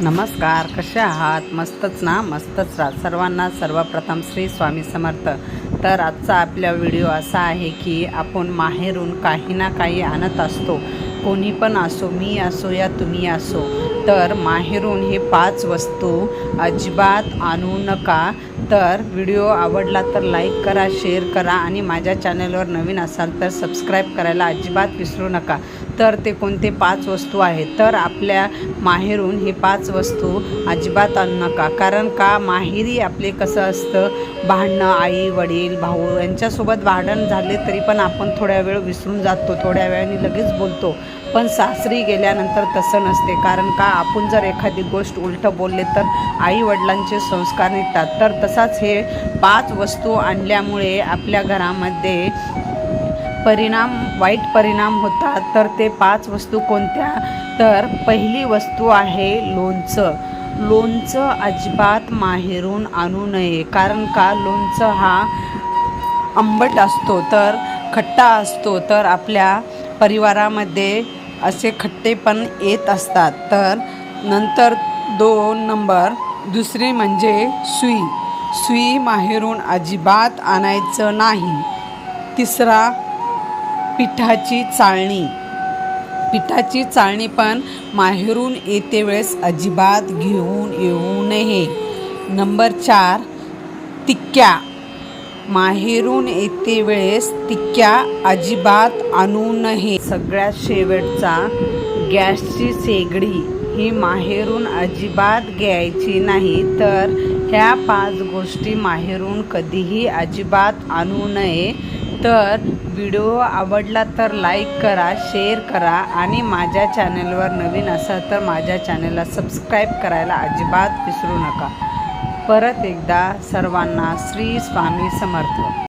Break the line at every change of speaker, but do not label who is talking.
नमस्कार कसे आहात? मस्तच ना? मस्तच राहा. सर्वांना सर्वप्रथम श्री स्वामी समर्थ. तर आजचा आपला व्हिडिओ असा आहे की आपण माहेरून काही ना काही आणत असतो. कोणी पण असो मी असो या तुम्ही असो. तर माहेरून हे पाच वस्तू अजिबात आणू नका. तर व्हिडिओ आवडला तर लाईक करा शेअर करा आणि माझ्या चॅनलवर नवीन असाल तर सबस्क्राईब करायला अजिबात विसरू नका. तर ते कोणते पाच वस्तू आहेत? तर आपल्या माहेरून हे पाच वस्तू अजिबात आणू नका. कारण का? माहेरी आपले कसं असतं? भांडणं आई वडील भाऊ यांच्यासोबत भांडण झाले तरी पण आपण थोड्या वेळ विसरून जातो थोड्या वेळाने लगेच बोलतो. पण सासरी गेल्यानंतर तसं नसते. कारण का? आपण जर एखादी गोष्ट उलटं बोलले तर आई वडिलांचे संस्कार निघतात. तर तसं असाच हे पाच वस्तू आणल्यामुळे आपल्या घरामध्ये परिणाम वाईट परिणाम होतात. तर ते पाच वस्तू कोणत्या? तर पहिली वस्तू आहे लोणचं. लोणचं अजिबात माहेरून आणू नये कारण का? लोणचं हा आंबट असतो तर खट्टा असतो तर आपल्या परिवारामध्ये असे खट्टे पण येत असतात. तर नंतर दोन नंबर दुसरी म्हणजे सुई. सुई माहेरून अजिबात आणायचं नाही. तिसरा पिठाची चाळणी. पिठाची चाळणी पण माहेरून येते वेळेस अजिबात घेऊन येऊ नये. नंबर चार तिक्क्या माहेरून येते वेळेस तिक्क्या अजिबात आणू नये सगळ्यात शेवटचा गॅसची शेगडी ही माहेरून अजिबात घ्यायची नाही तर ह्या पाच गोष्टी माहेरून कधीही अजिबात आणू नये. तर व्हिडिओ आवडला तर लाईक करा शेअर करा आणि माझ्या चॅनलवर नवीन असाल तर माझ्या चॅनलला सबस्क्राईब करायला अजिबात विसरू नका. परत एकदा सर्वांना श्री स्वामी समर्थ.